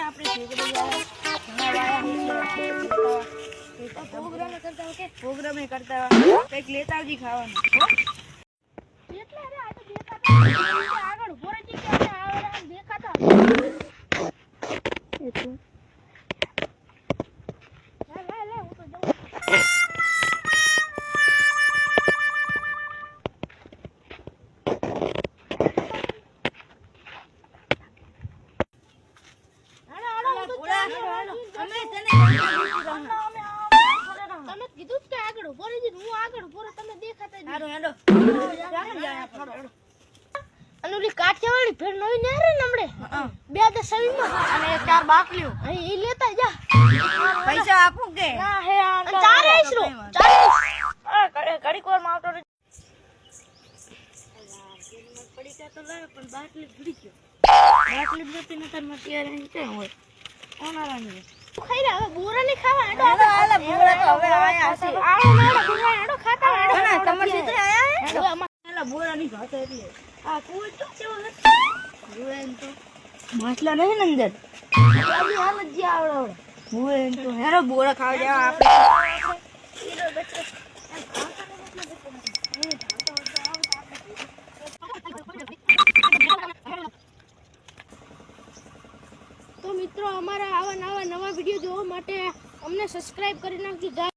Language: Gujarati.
આપણે શેતર કરતા કરતા કંઈક લેતા આવજી ખાવાનું. આગળ દેખાતા? જાઉં. અમે તને અમે આમ તમે કીધું જ કે આગળ ઉભો રહેજે હું આગળ ઉભો રહું તમે દેખાતા જ હારું, હેડો. ચાલો જાય આપણે. અને ઓલી કાઠિયાવાડી ભેળ નવી ને હારે ને હમણે હા. બે હજાર છવ્વીસ અને એક ચાર બાકલીઓ માં એ લેતા જા પૈસા આપું કે ના હે આ ચાર આઈસરો ચાર હા, ઘડી- ઘડીક વારમાં આવતો રહેજો. પડીકા તો લાવ્યો, પણ બાટલી ભૂલી ગયો. બાટલી જ નથી નકર માં ત્યારે અહીં ક્યાં હોય? ખાઈ હવે બોરા નહીં ખાવા હેડો હાલો, હાલો, બોરા તો હવે આયા હશે. આવો નાડો બોરા હેડો ખાતા હેડો કોના? તમારા ક્ષેત્રે આયા હે? હવે અમાર પેલા બોરાની ઘાટ હતી. આ કૂવો તો કેવો હતો? જુએ તો. માછલા નહીં ને અંદર બાજુ હાલ જ આવડે એમ તો. હેરો બોરા ખાવા જાવ આપણે તો મિત્રો અમારા આવા નવા નવા વીડિયો જોવા માટે અમને સબસ્ક્રાઇબ કરી નાખજો.